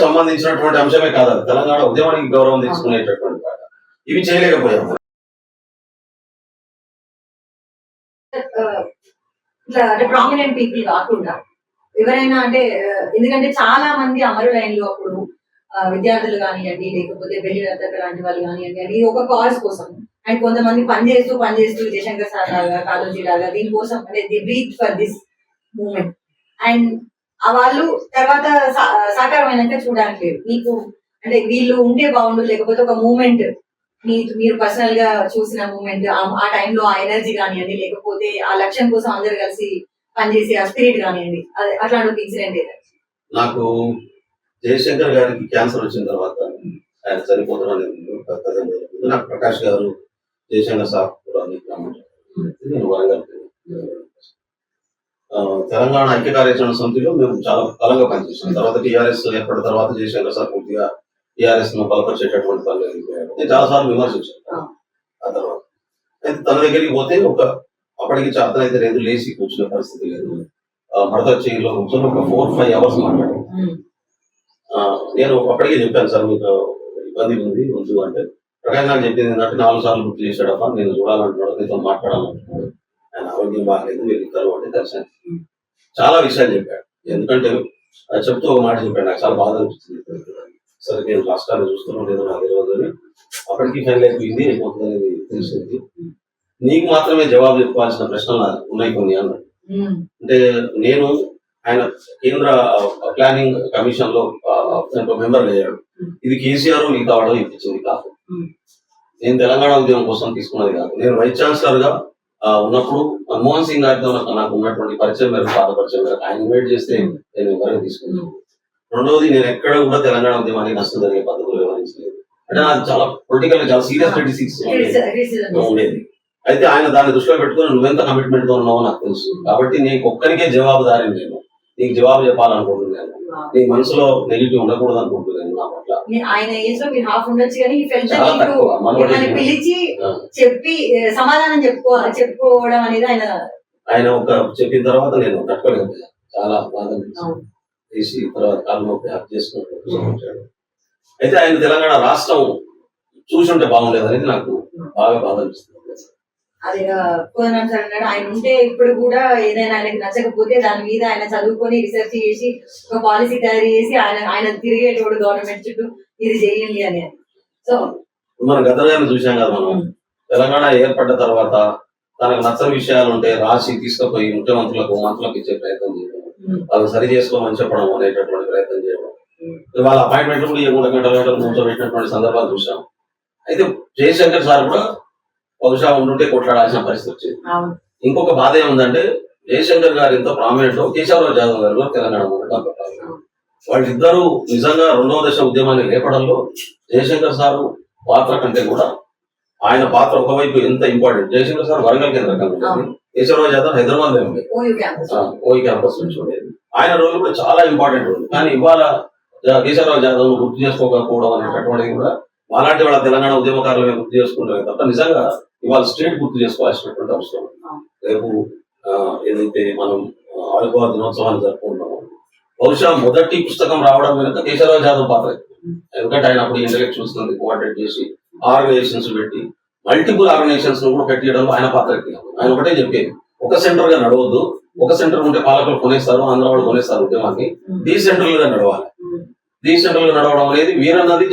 సంబంధించినటువంటి అంశమే కాదు తెలంగాణ ఉద్యమానికి గౌరవం తీసుకునేటటువంటి పాట. ఇవి చేయలేకపోయాము అంటే ప్రామినెంట్ పీపుల్ కాకుండా ఎవరైనా అంటే ఎందుకంటే చాలా మంది అమరులైన్లు అప్పుడు విద్యార్థులు కానివ్వండి లేకపోతే బెల్లి రద్దక లాంటి వాళ్ళు కానివ్వండి అది ఒక కాజ్ కోసం. అండ్ కొంతమంది పని చేస్తూ పని చేస్తూ జయశంకర్ సార్ లాగా కాలోజీ లాగా దీనికోసం అంటే the breath for this moment and వాళ్ళు తర్వాత సాకారమైనాక చూడడానికి లేదు. మీకు అంటే వీళ్ళు ఉంటే బాగుండు లేకపోతే ఒక మూమెంట్ మీ మీరు పర్సనల్గా చూసిన మూమెంట్ ఆ టైంలో ఆ ఎనర్జీ కానివ్వండి లేకపోతే ఆ లక్ష్యం కోసం అందరు కలిసి పనిచేసే ఆ స్పిరిట్ కానివ్వండి అట్లాంటి ఒక ఇన్సిడెంట్ ఏదైనా. నాకు జయశంకర్ గారికి క్యాన్సర్ వచ్చిన తర్వాత ఆయన చనిపోతారని నాకు ప్రకాష్ గారు జయశంకర్ సార్ కూడా నేను వరంగల్ ఆ, తెలంగాణ ఐక్య కార్యాచరణ సమితిలో మేము చాలా బలంగా పనిచేసాం తర్వాత టీఆర్ఎస్ ఏర్పడిన తర్వాత జయశంకర్ సార్ పూర్తిగా టీఆర్ఎస్ను బలపరిచేటటువంటి పనులు నేను చాలా సార్లు విమర్శించాను. ఆ తర్వాత అయితే తన దగ్గరికి పోతే ఒక అప్పటికి చేతన అయితే లేదు లేచి కూర్చునే పరిస్థితి లేదు. ఆ, మడత చేయిలో కూర్చొని ఒక ఫోర్ ఫైవ్ అవర్స్ మాట్లాడారు నేను అప్పటికే చెప్పాను సార్ మీకు ఇబ్బంది ఉంది ఉంచు అంటే. ప్రకాష్ నాకు చెప్పింది ఏంటంటే నాలుగు సార్లు గుర్తు చేశాడప్ప నేను చూడాలంటున్నాడు నీతో మాట్లాడాలంటున్నాడు. ఆయన ఆరోగ్యం బాగాలేదు వెళ్ళిస్తారు అంటే కలిసాను చాలా విషయాలు చెప్పాడు. ఎందుకంటే చెప్తూ ఒక మాట చెప్పాడు నాకు చాలా బాధ అనిపించింది సరే నేను రాష్ట్రాన్ని చూస్తున్నాను లేదో నాకు తెలియదు అని. అప్పటికి ఫైనల్ అయిపోయింది అయిపోతుంది అనేది తెలిసింది. నీకు మాత్రమే జవాబు చెప్పాల్సిన ప్రశ్నలు ఉన్నాయి కొన్ని అన్నాడు. అంటే నేను ఆయన కేంద్ర ప్లానింగ్ కమిషన్లో మెంబర్ అయ్యాడు. ఇది కేసీఆర్ మిగతా వాడు ఇప్పించింది కాదు. నేను తెలంగాణ ఉద్యమం కోసం తీసుకున్నది కాదు. నేను వైస్ ఛాన్సలర్గా ఉన్నప్పుడు మన్మోహన్ సింగ్ గారితో నాకు నాకు ఉన్నటువంటి పరిచయం మేరకు పాత పరిచయం మేరకు ఆయన ఇన్వైట్ చేస్తే నేను ఎవరైనా తీసుకున్నాను. రెండవది నేను ఎక్కడ కూడా తెలంగాణ ఉద్యమానికి నష్టం జరిగే పద్ధతులు వివరించలేదు. అంటే నాకు చాలా పొలిటికల్ చాలా సీరియస్ క్రిటిసిక్స్ ఉండేది. అయితే ఆయన దాన్ని దృష్టిలో పెట్టుకుని నువ్వెంత కమిట్మెంట్తో ఉన్నావో నాకు తెలుసు. కాబట్టి నీకు ఒక్కరికే జవాబుదారి నేను నీకు జవాబు చెప్పాలనుకుంటున్నాను. నీ మనసులో నెగిటివ్ ఉండకూడదు అనుకుంటున్నాను నా పట్ల. ఆయన ఏజ్లో మీరు హాఫ్ ఉండొచ్చు కానీ ఈ ఫెల్ట్ చాలా తక్కువ. మనోడి మిమ్మల్ని పిలిచి. చెప్పి సమాధానం చెప్పుకో చెప్పుకోవడం అనేది ఆయన ఆయన ఒక చెప్పిన తర్వాత నేను తట్టుకోలేకపోయాను చాలా బాధ. తీసి తర్వాత కాలు నొప్పి హక్ చేసుకుంటాడు అయితే ఆయన తెలంగాణ రాష్ట్రం చూసుంటే బాగుండేది అనేది నాకు బాగా బాధ అనిపిస్తుంది. అది కోదనం సార్ అన్నాడు. ఆయన ఉంటే ఇప్పుడు కూడా ఏదైనా ఆయనకి నచ్చకపోతే దాని మీద ఆయన చదువుకొని రీసెర్చ్ చేసి ఒక పాలసీ తయారు చేసి ఆయన ఆయన తిరిగేటోడు గవర్నమెంట్ చుట్టూ ఇది చేయండి అని. సో మనం గతంలో చూసాం కదా మనం. తెలంగాణ ఏర్పడ్డ తర్వాత తనకు నచ్చని విషయాలు ఉంటే రాసి తీసుకుపోయి ముఖ్యమంత్రులకు మంత్రులకు ఇచ్చే ప్రయత్నం చేయడం. వాళ్ళు సరి చేసుకోమని చెప్పడం అనేటటువంటి ప్రయత్నం చేయడం. వాళ్ళ అపాయింట్మెంట్ కూడా ఇవ్వకుండా గంటల గంటలు కూర్చోబెట్టినటువంటి సందర్భాలు చూసాం అయితే జయశంకర్ సార్ కూడా బహుశా ఉండుంటే కొట్లాడాల్సిన పరిస్థితి వచ్చింది. ఇంకొక బాధ ఏముందంటే జయశంకర్ గారు ఎంతో ప్రామినెంట్ కేశవరావు జాదవ్ గారు కూడా తెలంగాణ మూమెంట్ ప్రామినెంట్. వాళ్ళిద్దరూ నిజంగా రెండవ దశ ఉద్యమాన్ని లేపడంలో జయశంకర్ సారు పాత్ర కంటే కూడా ఆయన పాత్ర ఒకవైపు ఎంత ఇంపార్టెంట్ జయశంకర్ సార్ వరంగల్ కేంద్ర. కేశవరావు జాదవ్ హైదరాబాద్లో ఉండేది ఓయూ క్యాంపస్. నుంచి ఉండేది ఆయన రోల్ కూడా చాలా ఇంపార్టెంట్ రోల్. కానీ ఇవాళ కేశవరావు జాదవ్ గుర్తు చేసుకోకపోవడం అనేటటువంటిది కూడా అలాంటి వాళ్ళ తెలంగాణ ఉద్యమకారులు గుర్తు చేసుకుంటారు తప్ప నిజంగా ఇవాళ స్టేట్ గుర్తు చేసుకోవాల్సినటువంటి అవసరం. రేపు ఏదైతే మనం ఆ, ఆవిర్భావ దినోత్సవాన్ని జరుపుకుంటున్నామో బహుశా మొదటి పుస్తకం రావడం వెనుక కేశవరావు జాదవ్ పాత్ర ఎందుకంటే ఆయన అప్పుడు ఇంటలెక్చువల్స్ కోఆర్డినేట్ చేసి ఆర్గనైజేషన్స్ పెట్టి మల్టిపుల్ ఆర్గనైజేషన్స్ కూడా పెట్టడంలో ఆయన పాత్ర. ఆయన ఒకటే చెప్పేది ఒక సెంటర్గా నడవద్దు. ఒక సెంటర్ ఉంటే పాలకులు కొనేస్తారు ఆంధ్ర వాళ్ళు కొనేస్తారు ఉద్యమాన్ని. డీసెంట్రల్గా నడవాలి. గా నడవడం అనేది వీరన్నది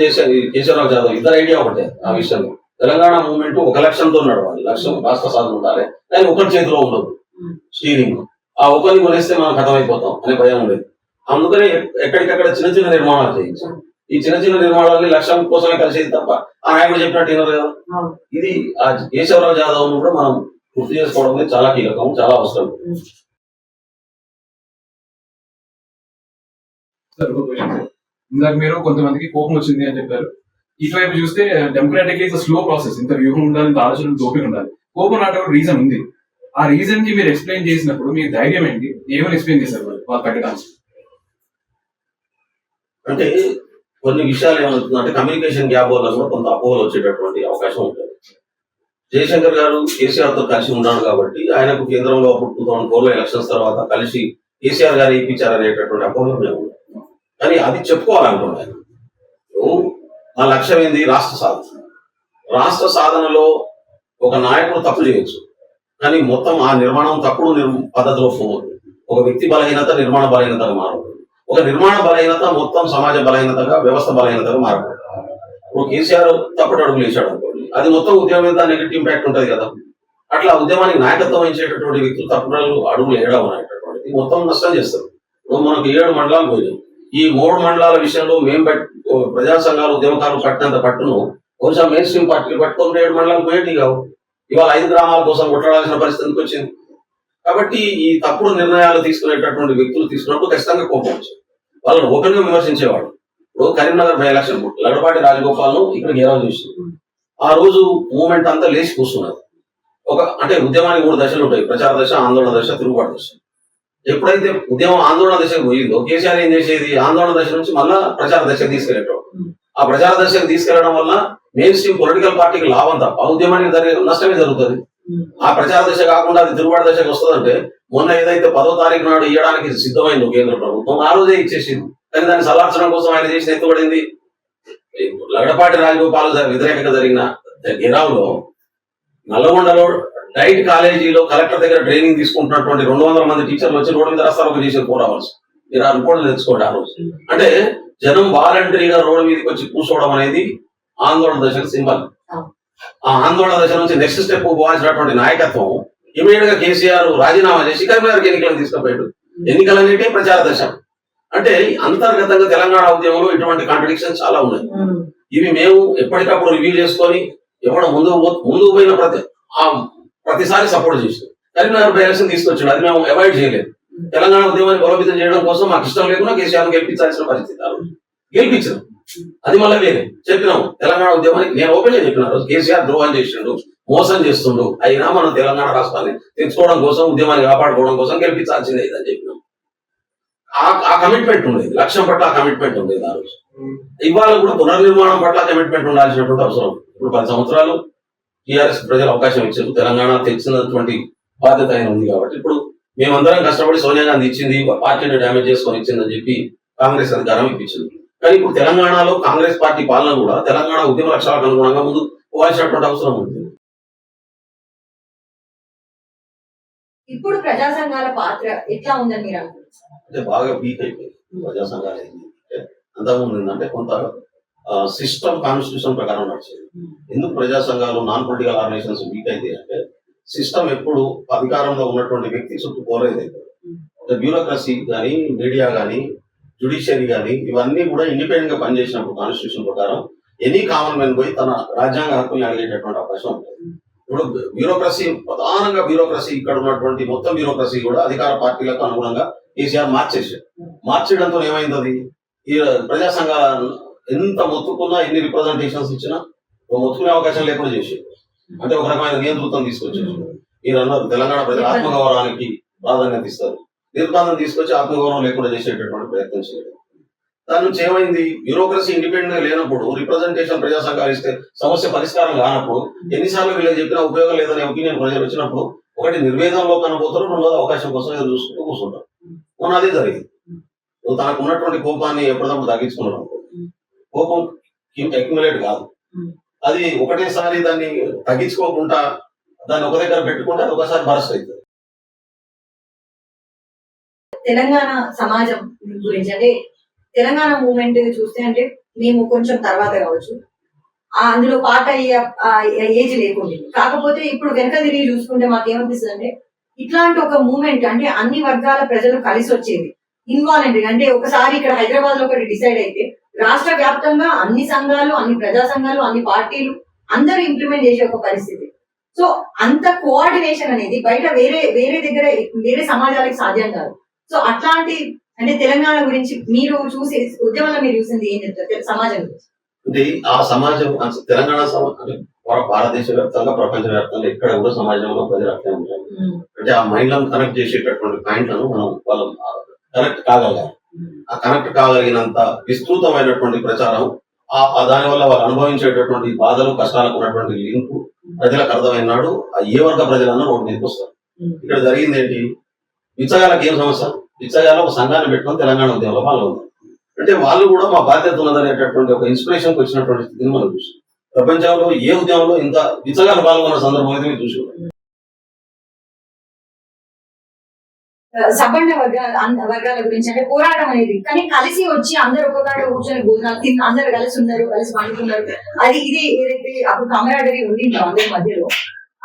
కేశవరావు జాదవ్ ఇద్దరు ఐడియా ఒకటే ఆ విషయంలో. తెలంగాణ మూవ్మెంట్ ఒక లక్ష్యంతో నడవాలి లక్ష్యం రాష్ట్ర సాధన ఉండాలి. కానీ ఒకరి చేతిలో ఉండదు స్టీరింగ్. ఆ ఒకరిని కొనేస్తే మనం కథమైపోతాం అనే భయం ఉండేది. అందుకనే ఎక్- ఎక్కడికక్కడ చిన్న చిన్న నిర్మాణాలు చేయించాం. ఈ చిన్న చిన్న నిర్మాణాలని లక్ష్యం కోసమే కలిసేది తప్ప ఆ నాయకుడు చెప్పినట్టు వినరు కదా. ఇది ఆ కేశవరావు జాదవ్ కూడా మనం గుర్తు చేసుకోవడం అనేది చాలా కీలకం చాలా అవసరం. సార్ ఒక క్వశ్చన్ సార్ ఇందాక మీరు కొంతమందికి కోపం వచ్చింది అని చెప్పారు. ఇటువైపు చూస్తే డెమోక్రాటిక్ ఇస్ స్లో ప్రాసెస్ ఇంత వ్యూహం ఉండాలి ఇంత ఆలోచన దోపిక ఉండాలి. కోపం రావడం రీజన్ ఉంది. ఆ రీజన్కి మీరు ఎక్స్ప్లెయిన్ చేసినప్పుడు మీ ధైర్యం ఏంటి? ఏమని ఎక్స్ప్లెయిన్ చేశారు వాళ్ళు? వాళ్ళు పెట్టడానికి అంటే కొన్ని విషయాలు ఏమవుతుందంటే కమ్యూనికేషన్ గ్యాప్ వల్ల కూడా కొంత అపోహలు వచ్చేటటువంటి అవకాశం ఉంటుంది. జయశంకర్ గారు కేసీఆర్తో కలిసి ఉన్నాడు కాబట్టి ఆయనకు కేంద్రంలో అప్పుడు టూ థౌసండ్ ఫోర్లో ఎలక్షన్స్ తర్వాత కలిసి కేసీఆర్ గారు ఇప్పించారు అనేటటువంటి అపోహలు మేము కానీ అది చెప్పుకోవాలనుకున్నాను ఆయన. ఇప్పుడు మా లక్ష్యం ఏంది? రాష్ట్ర సాధన. రాష్ట్ర సాధనలో ఒక నాయకుడు తప్పు చేయొచ్చు. కానీ మొత్తం ఆ నిర్మాణం తప్పుడు పద్ధతిలో పోవద్దు ఒక వ్యక్తి బలహీనత నిర్మాణ బలహీనతగా మారదు ఒక నిర్మాణ బలహీనత మొత్తం సమాజ బలహీనతగా వ్యవస్థ బలహీనతగా మారదు ఇప్పుడు కేసీఆర్ తప్పుడు అడుగులు వేసాడు అనుకోండి. అది మొత్తం ఉద్యమం మీద నెగిటివ్ ఇంపాక్ట్ ఉంటుంది కదా. అట్లా ఉద్యమానికి నాయకత్వం వహించేటటువంటి వ్యక్తులు తప్పుడు అడుగులు వేయడం అనేటటువంటిది మొత్తం నష్టం చేస్తారు. ఇప్పుడు మనకు ఏడు మండలాలు పోయినాయి. ఈ మూడు మండలాల విషయంలో మేము పెట్టు ప్రజా సంఘాలు ఉద్యమకారులు పట్టినంత పట్టును బహుశా మెయిన్ స్ట్రీమ్ పార్టీలు పట్టుకొని ఏడు మండలాలు పోయేటి కావు. ఇవాళ ఐదు గ్రామాల కోసం కొట్టడాల్సిన పరిస్థితికి వచ్చింది. కాబట్టి ఈ తప్పుడు నిర్ణయాలు తీసుకునేటటువంటి వ్యక్తులు తీసుకున్నప్పుడు ఖచ్చితంగా కోపం వచ్చింది. వాళ్ళని ఓపెన్గా విమర్శించేవాడు ఇప్పుడు కరీంనగర్ బై ఎలక్షన్ లగడపాటి రాజగోపాల్ ఇక్కడ గేరావు చేసింది. ఆ రోజు మూమెంట్ అంతా లేచి కూర్చున్నది ఒక అంటే ఉద్యమానికి మూడు దశలు ఉంటాయి. ప్రచార దశ ఆందోళన దశ తిరుగుబాటు దశ. ఎప్పుడైతే ఉద్యమం ఆందోళన దశకు పోయిందో కేసీఆర్ ఏం చేసేది? ఆందోళన దశ నుంచి మళ్ళా ప్రచార దశకు తీసుకెళ్ళేటోడు. ఆ ప్రచార దశకు తీసుకెళ్ళడం వల్ల మెయిన్ స్ట్రీమ్ పొలిటికల్ పార్టీకి లాభం తప్ప ఉద్యమానికి జరిగే నష్టమే జరుగుతుంది. ఆ ప్రచార దశ కాకుండా అది తిరుగుబాటు దశకు వస్తుందంటే మొన్న ఏదైతే పదో తారీఖు నాడు ఇవ్వడానికి సిద్ధమైందో కేంద్ర ప్రభుత్వం ఆ రోజే ఇచ్చేసింది. కానీ దాన్ని సలార్చడం కోసం ఆయన చేసిన ఎత్తుబడింది లగడపాటి రాజగోపాల్ వ్యతిరేకంగా జరిగిన గిరావులో నల్గొండలో డైట్ కాలేజీలో కలెక్టర్ దగ్గర ట్రైనింగ్ తీసుకుంటున్నటువంటి రెండు వందల మంది టీచర్లు వచ్చి రోడ్డు మీద రాస్తారు చేసేది పోరావాల్సి మీరు ఆ రిపోర్ట్లు తెచ్చుకోండి ఆ రోజు. అంటే జనం వాలంటరీగా రోడ్డు మీదకి వచ్చి కూర్చోవడం అనేది ఆందోళన దశకు సింబల్. ఆ ఆందోళన దశ నుంచి నెక్స్ట్ స్టెప్ పోవాల్సినటువంటి నాయకత్వం ఇమీడియట్గా కేసీఆర్ రాజీనామా చేసి కరీంనగర్ ఎన్నికలు తీసుకుపోయాడు. ఎన్నికలు అనేవి ప్రచార దశ. అంటే అంతర్గతంగా తెలంగాణ ఉద్యమంలో ఇటువంటి కాంట్రడిక్షన్ చాలా ఉన్నాయి. ఇవి మేము ఎప్పటికప్పుడు రివ్యూ చేసుకొని ఎవడో ముందు ముందుకు పోయిన ప్రతి ఆ ప్రతిసారి సపోర్ట్ చేసాం కరీంనగర్ బై ఎలక్షన్ తీసుకొచ్చాడు. అది మేము అవాయిడ్ చేయలేదు. తెలంగాణ ఉద్యమాన్ని బలోపేతం చేయడం కోసం మాకు ఇష్టం లేకుండా కేసీఆర్ గెలిపించాల్సిన పరిస్థితి ఆ రోజు. గెలిపించాం అది మళ్ళీ వేరే. చెప్పినాం. తెలంగాణ ఉద్యమానికి నేను ఓపెన్గా చెప్పిన. రోజు కేసీఆర్ ద్రోహం చేసిండు మోసం చేస్తుండు. అయినా మనం తెలంగాణ రాష్ట్రాన్ని తెచ్చుకోవడం కోసం ఉద్యమాన్ని కాపాడుకోవడం కోసం గెలిపించాల్సిందే ఇదని చెప్పినాం. ఆ ఆ కమిట్మెంట్ ఉండేది. లక్ష్యం పట్ల ఆ కమిట్మెంట్ ఉండేది ఆ రోజు. ఇవాళ కూడా పునర్నిర్మాణం పట్ల కమిట్మెంట్ ఉండాల్సినటువంటి అవసరం. ఇప్పుడు పది సంవత్సరాలు టీఆర్ఎస్ ప్రజలు అవకాశం ఇచ్చారు. తెలంగాణ తెచ్చినటువంటి బాధ్యత ఆయన ఉంది కాబట్టి ఇప్పుడు మేమందరం కష్టపడి సోనియా గాంధీ ఇచ్చింది పార్టీని డ్యామేజ్ చేసుకొని ఇచ్చిందని చెప్పి కాంగ్రెస్ అధికారం ఇప్పించింది. కానీ ఇప్పుడు తెలంగాణలో కాంగ్రెస్ పార్టీ పాలన కూడా తెలంగాణ ఉద్యమ లక్ష్యాలకు అనుగుణంగా ముందు పోవాల్సినటువంటి అవసరం ఉంది. ఇప్పుడు ప్రజా సంఘాల పాత్ర ఎట్లా ఉందని మీరు అనుకుంటున్నారు? అంటే బాగా వీక్ అయిపోయింది ప్రజా సంఘాలు అంతకుముందు ఏంటంటే కొంత సిస్టమ్ కాన్స్టిట్యూషన్ ప్రకారం నడిచేది. ఎందుకు ప్రజా సంఘాలు నాన్ పొలిటికల్ ఆర్గనైజేషన్స్ వీక్ అయితే అంటే సిస్టమ్ ఎప్పుడు అధికారంలో ఉన్నటువంటి వ్యక్తి చుట్టూ కోరేది బ్యూరోక్రసీ కానీ మీడియా కానీ జుడిషియరీ కానీ ఇవన్నీ కూడా ఇండిపెండెంట్గా పనిచేసినప్పుడు కాన్స్టిట్యూషన్ ప్రకారం ఎనీ కామన్ మ్యాన్ పోయి తన రాజ్యాంగ హక్కుల్ని అడిగేటటువంటి అవకాశం ఉంటుంది. ఇప్పుడు బ్యూరోక్రసీ ప్రధానంగా బ్యూరోక్రసీ ఇక్కడ ఉన్నటువంటి మొత్తం బ్యూరోక్రసీ కూడా అధికార పార్టీలకు అనుగుణంగా కేసీఆర్ మార్చేసారు మార్చడంతో ఏమైంది అది? ఈ ప్రజా సంఘాల ఎంత మొత్తుకున్నా ఎన్ని రిప్రజెంటేషన్స్ ఇచ్చినా మొత్తుకునే అవకాశం లేకుండా చేసి అంటే ఒక రకమైన నియంతృత్వం తీసుకొచ్చేసి మీరు అన్నారు తెలంగాణ ప్రజల ఆత్మగౌరవానికి ప్రాధాన్యత ఇస్తారు. నిర్బంధం తీసుకొచ్చి ఆత్మగౌరవం లేకుండా చేసేటటువంటి ప్రయత్నం చేయడం దాని నుంచి ఏమైంది? బ్యూరోక్రసీ ఇండిపెండెంట్గా లేనప్పుడు రిప్రజెంటేషన్ ప్రజా సంఘాలు ఇస్తే సమస్య పరిష్కారం కానప్పుడు ఎన్నిసార్లు వీళ్ళకి చెప్పినా ఉపయోగం లేదనే ఒపీనియన్ ప్రజలు వచ్చినప్పుడు ఒకటి నిర్వేదంలో కనబోతారు రెండోది అవకాశం కోసం ఎదురు చూసుకుంటూ కూర్చుంటారు. మొన్న అదే జరిగింది. తనకు ఉన్నటువంటి కోపాన్ని ఎప్పటికప్పుడు తగ్గించుకున్నాడు. కోపం అక్యుములేట్ కాదు. అది ఒకటేసారి దాన్ని తగ్గించుకోకుండా దాన్ని ఒక దగ్గర పెట్టుకుంటే ఒకసారి బరస్ట్ అవుతుంది. తెలంగాణ సమాజం గురించి అంటే తెలంగాణ మూమెంట్ చూస్తే అంటే మేము కొంచెం తర్వాత కావచ్చు. అందులో పాట అయ్యే ఏజ్ లేకుండే. కాకపోతే ఇప్పుడు వెనక తిరిగి చూసుకుంటే మాకు ఏమనిపిస్తుంది అంటే ఇట్లాంటి ఒక మూమెంట్ అంటే అన్ని వర్గాల ప్రజలు కలిసి వచ్చేది. ఇన్వాలంటరీ అంటే ఒకసారి ఇక్కడ హైదరాబాద్లో ఒకటి డిసైడ్ అయితే రాష్ట్ర వ్యాప్తంగా అన్ని సంఘాలు అన్ని ప్రజా సంఘాలు అన్ని పార్టీలు అందరూ ఇంప్లిమెంట్ చేసే ఒక పరిస్థితి. సో అంత కోఆర్డినేషన్ అనేది బయట వేరే వేరే దగ్గర వేరే సమాజాలకు సాధ్యం కాదు. సో అట్లాంటి అంటే తెలంగాణ గురించి మీరు చూసి ఉద్యమంలో మీరు చూసింది ఏం చెప్తారు? సమాజం గురించి. అంటే ఆ సమాజం తెలంగాణ సమాజం భారతదేశ వ్యాప్తంగా ప్రపంచ వ్యాప్తంగా ఎక్కడ కూడా సమాజంలో ప్రజలు అట్లే ఉంటారు. అంటే ఆ మైండ్లను కనెక్ట్ చేసేటటువంటి పాయింట్లను మనం వాళ్ళం కనెక్ట్ కాగలగాలి. కనెక్ట్ కాగలిగినంత విస్తృతమైనటువంటి ప్రచారం ఆ దాని వల్ల వాళ్ళు అనుభవించేటటువంటి బాధలు కష్టాలకు ఉన్నటువంటి లింక్ ప్రజలకు అర్థమైనాడు. ఆ ఏ వర్గ ప్రజలన్నా రోడ్డు మీదకి వస్తారు. ఇక్కడ జరిగింది ఏంటి? బిచ్చగాళ్ళకి ఏం సమస్య? బిచ్చగాళ్ళ ఒక సంఘాన్ని పెట్టుకొని తెలంగాణ ఉద్యమంలో పాల్గొన్నారు. అంటే వాళ్ళు కూడా మా బాధ్యత ఉన్నదనేటటువంటి ఒక ఇన్స్పిరేషన్కి వచ్చినటువంటి స్థితిని మనం చూసాం ప్రపంచంలో ఏ ఉద్యమంలో ఇంత బిచ్చగాళ్ళు పాల్గొన్న సందర్భం అయితే మీరు చూసి సబండ వర్గాల వర్గాల గురించి అంటే పోరాటం అనేది. కానీ కలిసి వచ్చి అందరు ఒక కాడ కూర్చొని భోజనాలు తిన్న అందరు కలిసి ఉన్నారు కలిసి వండుకున్నారు అది ఇది ఏదైతే అప్పుడు కమరాడరీ ఉంది అందరి మధ్యలో.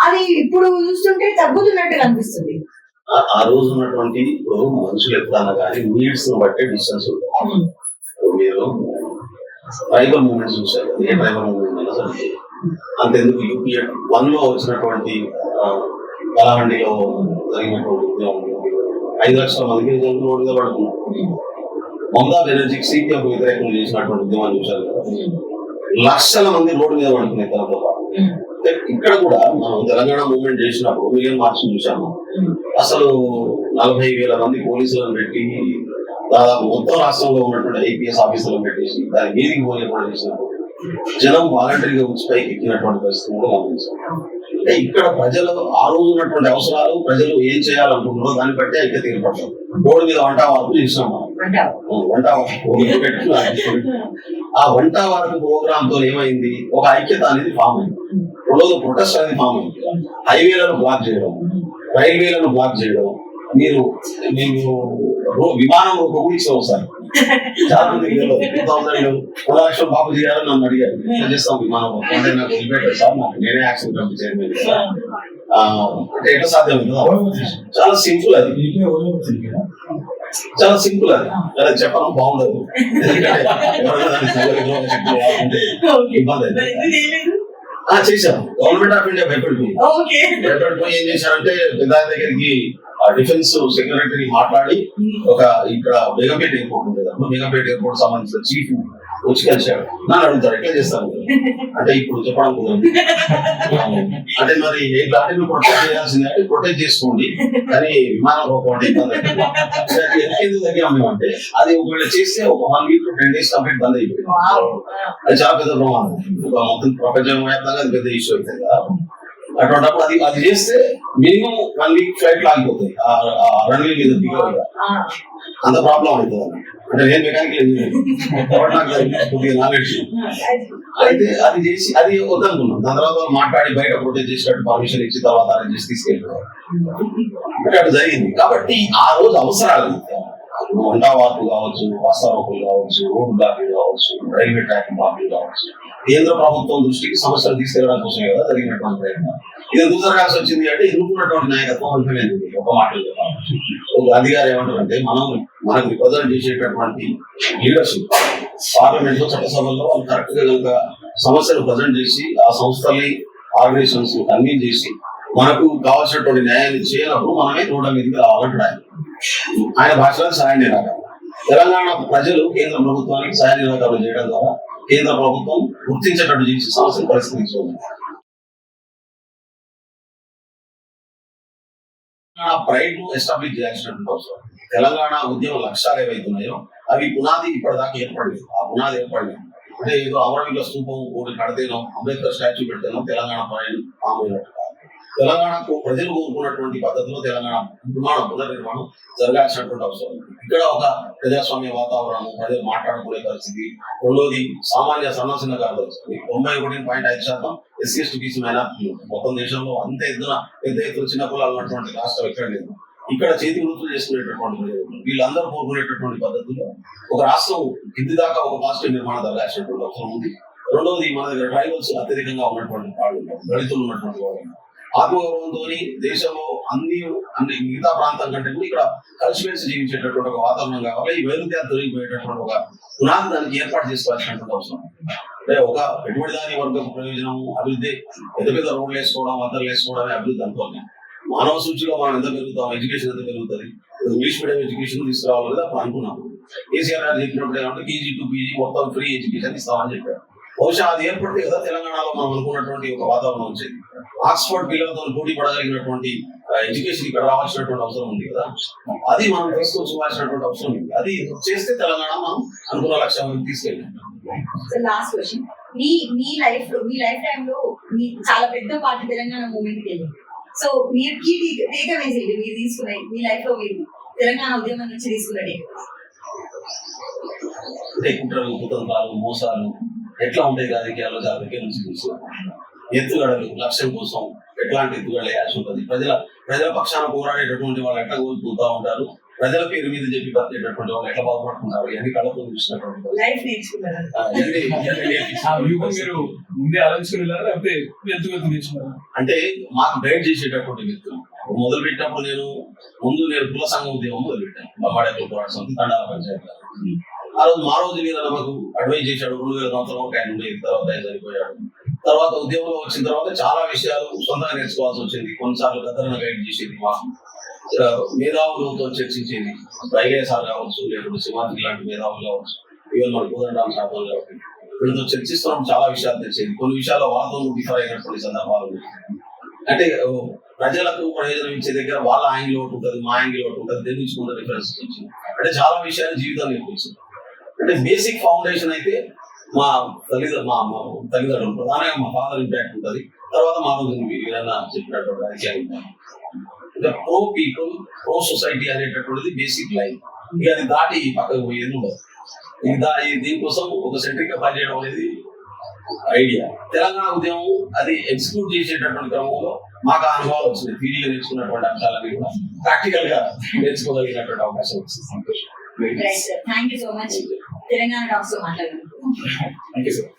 అది ఇప్పుడు చూస్తుంటే తగ్గుతున్నట్టు కనిపిస్తుంది. ఆ- రోజు ఉన్నటువంటి ఇప్పుడు మనుషులు ఎప్పుడన్నా కానీ నీడ్స్ బట్టే డిస్టెన్స్ ఉంటుంది. మీరు ట్రైబల్ మూమెంట్స్ చూశారు. కదా, ఏ ట్రైబల్ మూమెంట్ అయినా సరే. అంతెందుకు యూపీ వన్లో వచ్చినటువంటి ఆ, కళాహండిలో జరిగినటువంటి ఉద్యమం ఐదు లక్షల మందికి రోడ్డు మీద పడుతున్నారు మమతా బెనర్జీకి సిపిఎం వ్యతిరేకంగా చేసినటువంటి ఉద్యమాన్ని చూశారు. కదా లక్షల మంది రోడ్డు మీద పడుతున్నాయి తనతో అంటే ఇక్కడ కూడా మనం తెలంగాణ మూవ్మెంట్ చేసినప్పుడు మిలియన్ మార్చ్ చూసాము అసలు నలభై వేల మంది పోలీసులను పెట్టి దాదాపు మొత్తం రాష్ట్రంలో ఉన్నటువంటి ఐపీఎస్ ఆఫీసర్లను పెట్టేసి దాని మీదికి పోలేకుండా చేసినప్పుడు జనం వాలంటరీగా వచ్చి పైకి ఎక్కినటువంటి పరిస్థితి కూడా గమనించాం అంటే ఇక్కడ ప్రజలు ఆ రోజు ఉన్నటువంటి అవసరాలు ప్రజలు ఏం చేయాలనుకుంటున్నారో దాన్ని బట్టి ఐక్యత ఏర్పడతాం రోడ్డు మీద వంట వార్పు చేసినాం మనం. వంట వార్పు. ఆ వంట వార్పు ప్రోగ్రామ్తో ఏమైంది? ఒక ఐక్యత అనేది ఫామ్ అయింది. రెండోది ప్రొటెస్ట్ అనేది ఫామ్ అయింది. హైవేలను బ్లాక్ చేయడం రైల్వేలను బ్లాక్ చేయడం మీరు మేము విమానం ఒక కూడా ఇచ్చాం ఒకసారి. చాలా టూ థౌసండ్ ఒక లక్షల బాబు చేయాలని నన్ను అడిగారు. చేస్తాం విమానం అంటే నాకు వదిలిపెట్టారు సార్ నాకు నేనే యాక్సిడెంట్ పంపించాను అంటే ఎట్లా సాధ్యం చాలా సింపుల్ అది. చాలా సింపుల్ అది. అలా చెప్పడం బాగుండదు. ఎందుకంటే ఎవరైనా దాన్ని సరిగ్గా చెప్పి వాడుకుంటే ఇబ్బంది అవుతుంది. ఆ చేశాం గవర్నమెంట్ ఆఫ్ ఇండియా భయపడిపోయింది ఓకే భయపడిపోయి ఏం చేశారంటే పెద్దాయన దగ్గరికి డిఫెన్స్ సెక్రటరీ మాట్లాడి ఒక ఇక్కడ బేగంపేట ఎయిర్పోర్ట్ ఉండేది అప్పుడు బేగంపేట ఎయిర్పోర్ట్ సంబంధించిన చీఫ్ వచ్చి కలిశాడు. నన్ను అడుగుతారు ఎట్లా చేస్తాను అంటే ఇప్పుడు చెప్పడం కుదరదు. అంటే మరి అంటే మీరు ప్రొటెక్ట్ చేయాల్సిందే అంటే ప్రొటెక్ట్ చేసుకోండి. కానీ విమానం పోకుండా ఇబ్బంది ఎందుకు తగ్గాము మేము అంటే అది ఒకవేళ చేస్తే ఒక one week ten days complete bandh అయిపోయింది. అది చాలా పెద్ద ప్రమాదం. ఒక మొత్తం ప్రపంచం వ్యాప్తంగా అది పెద్ద ఇష్యూ అవుతుంది కదా. అటువంటిప్పుడు అది అది చేస్తే మినిమం వన్ వీక్ ఫ్లైట్ ఆగిపోతాయి రన్వే మీద దిగవాలి అంత ప్రాబ్లం అవుతుంది. అంటే నేను మెకానికల్ ఇంజనీర్ కాబట్టి నాకు దాని గురించి కొద్దిగా నాలెడ్జ్ అయితే అది చేసి అది వద్దనుకున్నాం. దాని తర్వాత వాళ్ళు మాట్లాడి బయట ప్రొటెక్ట్ చేసినట్టు పర్మిషన్ ఇచ్చిన తర్వాత అరేంజ్ చేసి తీసుకెళ్ళిపోయారు. అంటే అటు జరిగింది. కాబట్టి ఆ రోజు అవసరాలు. వంట కావచ్చు వాస్తవకులు కావచ్చు రోడ్డు బ్లాక్లు కావచ్చు రైల్వే ట్రాక్ బ్లాక్లు కావచ్చు కేంద్ర ప్రభుత్వం దృష్టికి సమస్యలు తీసుకెళ్ళడం కోసం కదా జరిగినటువంటి ప్రయత్నం. ఇది ఎందుకు జరగాల్సి వచ్చింది అంటే ఎన్నుకున్నటువంటి నాయకత్వం అర్థమైంది ఒక మాటలు చెప్పాలి. ఒక గాంధీ గారు ఏమంటారంటే మనం మనకు రిప్రజెంట్ చేసేటటువంటి లీడర్షిప్ పార్లమెంట్లో చట్టసభల్లో వాళ్ళు కరెక్ట్గా కనుక సమస్యలు ప్రజెంట్ చేసి ఆ సంస్థల్ని ఆర్గనైజేషన్స్ కన్వీన్ చేసి మనకు కావాల్సినటువంటి న్యాయాన్ని చేయనప్పుడు మనమే రోడ్ల మీదకి రావాలంటాడు ఆయన భాషలో సాయ నిరాకరణ. తెలంగాణ ప్రజలు కేంద్ర ప్రభుత్వానికి సహాయ నిరాకరణ చేయడం ద్వారా కేంద్ర ప్రభుత్వం గుర్తించేటట్టు చేసి సమస్యను పరిష్కరించుకోవాలి ప్రైడ్ను ఎస్టాబ్లిష్ చేయాల్సినటువంటి అవసరం. తెలంగాణ ఉద్యమ లక్ష్యాలు ఏవైతున్నాయో అవి పునాది ఇప్పటిదాకా ఏర్పడలేదు. ఆ పునాది ఏర్పడలేదు. అంటే ఏదో అమరవీల స్తూపం ఒకటి కడితేనో అంబేద్కర్ స్టాచ్యూ పెడితేనో తెలంగాణ ప్రైడ్ ఆమె తెలంగాణకు ప్రజలు కోరుకున్నటువంటి పద్ధతిలో తెలంగాణ నిర్మాణం పునర్నిర్మాణం జరగాల్సినటువంటి అవసరం ఇక్కడ ఒక ప్రజాస్వామ్య వాతావరణం ప్రజలు మాట్లాడుకునే పరిస్థితి రెండోది సామాన్య సన్న చిన్న కాదు తొంభై ఒకటి పాయింట్ ఐదు శాతం ఎస్సీ ఎస్టీ బీసీ మైనార్టీలు మొత్తం దేశంలో అంత ఎత్తున పెద్ద ఎత్తున చిన్న కులాలు ఉన్నటువంటి రాష్ట్రం ఎక్కడ లేదు. ఇక్కడ చేతి వృత్తులు చేసుకునేటటువంటి వీళ్ళందరూ కోరుకునేటటువంటి పద్ధతిలో ఒక రాష్ట్రం కింది దాకా ఒక పాజిటివ్ నిర్మాణం జరగాల్సినటువంటి అవసరం ఉంది. రెండవది మన దగ్గర ట్రైబల్స్ అత్యధికంగా ఉన్నటువంటి వాళ్ళు దళితులు ఉన్నటువంటి వాళ్ళు ఆత్మగౌరవంతో దేశంలో అన్ని అన్ని మిగతా ప్రాంతం కంటే కూడా ఇక్కడ కలిసిమెలిసి జీవించేటటువంటి ఒక వాతావరణం కావాలి ఈ వైరుధ్యాలు తొలగిపోయేటటువంటి ఒక పునాది దానికి ఏర్పాటు చేసుకోవాల్సినటువంటి అవసరం. అంటే ఒక పెట్టుబడిదారి వర్గ ప్రయోజనం అభివృద్ధి పెద్ద పెద్ద రోడ్లు వేసుకోవడం వద్దలు వేసుకోవడమే అభివృద్ధి అనుకోవాలి మానవ సూచిలో మనం ఎంత పెరుగుతాం ఎడ్యుకేషన్ ఎంత పెరుగుతుంది ఇంగ్లీష్ మీడియం ఎడ్యుకేషన్ తీసుకురావాలి కదా అనుకున్నాం. కేసీఆర్ గారు చెప్పినప్పుడు ఏమంటే కేజీ టు పీజీ మొత్తం ఫ్రీ ఎడ్యుకేషన్ ఇస్తామని చెప్పారు. బహుశా అది ఏర్పడితే కదా తెలంగాణలో మనం అనుకున్నటువంటి ఒక వాతావరణం వచ్చేది. ఆక్స్ఫర్డ్ పిల్లలతో పోటీ పడగలిగినటువంటి ఎడ్యుకేషన్ ఇక్కడ రావాల్సినటువంటి అవసరం ఉంది కదా. అది మనం తీసుకొచ్చుకోవాల్సినటువంటి అవసరం ఉంది. అది చేస్తే తెలంగాణ మనం అనుకున్న లక్ష్యం తీసుకెళ్ళాం. లాస్ట్ క్వశ్చన్ మీ మీ లైఫ్లో మీ లైఫ్లో మీ చాలా పెద్ద పార్టీ తెలంగాణ మూమెంట్ సో మీరు కీ ఏంటి? మీరు తీసుకున్న మీ లైఫ్లో మీరు తెలంగాణ ఉద్యమం నుంచి తీసుకున్న aways. అంటే కుట్రలు కుతంత్రాలు మోసాలు ఎట్లా ఉంటాయి రాజకీయాల్లో? చాలా దగ్గర నుంచి చూసి ఎత్తుగడలు లక్ష్యం కోసం ఎట్లాంటి ఎత్తుగడలు వేయాల్సి ఉంటుంది. ప్రజల ప్రజల పక్షాన పోరాడేటటువంటి వాళ్ళు ఎట్లా కోల్పోతా ఉంటారు? ప్రజల పేరు మీద చెప్పి బతికేటటువంటి వాళ్ళు ఎట్లా బాగుపడుతుంటారు ఇవన్నీ కళ్ళతో చూసినటువంటి ముందే ఆలోచించుకుని వెళ్ళారా లేకపోతే వెళ్తూ వెళ్తూ నేర్చుకున్నారా? అంటే మాకు గైడ్ చేసేటటువంటి వ్యక్తులు. మొదలు పెట్టినప్పుడు నేను ముందు నేను కుల సంఘం ఉద్యమం మొదలు పెట్టాను బొమ్మాడే పోరాట సమితి తండాల పంచాయతీ. ఆ రోజు మా రోజు మీద నాకు అడ్వైజ్ చేశాడు. రెండు వేల సంవత్సరం వరకు ఆయన ఉండేది. తర్వాత ఆయన చనిపోయాడు. తర్వాత ఉద్యోగంలో వచ్చిన తర్వాత చాలా విషయాలు సొంతంగా నేర్చుకోవాల్సి వచ్చింది. కొన్నిసార్లు గద్దలను గైడ్ చేసేది మాకు మేధావులతో చర్చించేది. రైలే సార్ కావచ్చు లేకపోతే సింహాద్రి లాంటి మేధావులు కావచ్చు ఈవెన్ మన కోదండరామ్ సార్ కావచ్చు వీళ్ళతో చర్చిస్తున్నాం చాలా విషయాలు తెచ్చేది కొన్ని విషయాల వాళ్ళతో డిఫర్ అయినటువంటి సందర్భాలు అంటే ప్రజలకు ప్రయోజనం ఇచ్చే దగ్గర వాళ్ళ యాంగిల్ ఒకటి ఉంటుంది మా యాంగిల్ ఒకటి ఉంటుంది దేని నుంచి కొంత డిఫరెన్స్ వచ్చింది. అంటే చాలా విషయాలు జీవితం నేర్పించింది అంటే బేసిక్ ఫౌండేషన్ అయితే మా తల్లిదండ్రులు మా మా తల్లిదండ్రులు ప్రధానంగా మా ఫాదర్ ఇంపాక్ట్ ఉంటుంది. తర్వాత మా రోజు ఏదైనా చెప్పినటువంటి impact. అంటే ప్రో పీపుల్ ప్రో సొసైటీ అనేటటువంటిది బేసిక్ లైన్ ఇక అది దాటి పక్కకు పోయేది ఉండదు. ఇది దా దీనికోసం ఒక సెంట్రిక్ పనిచేయడం అనేది ఐడియా తెలంగాణ ఉద్యమం అది ఎగ్జిక్యూట్ చేసేటటువంటి క్రమంలో మాకు ఆ అనుభవాలు వచ్చింది థియరీగా నేర్చుకున్నటువంటి అంశాలన్నీ కూడా ప్రాక్టికల్గా నేర్చుకోగలిగినటువంటి అవకాశం వచ్చింది. సంతోషం. Thank you so much Telangana docs మాట్లాడారు థ్యాంక్ యూ సార్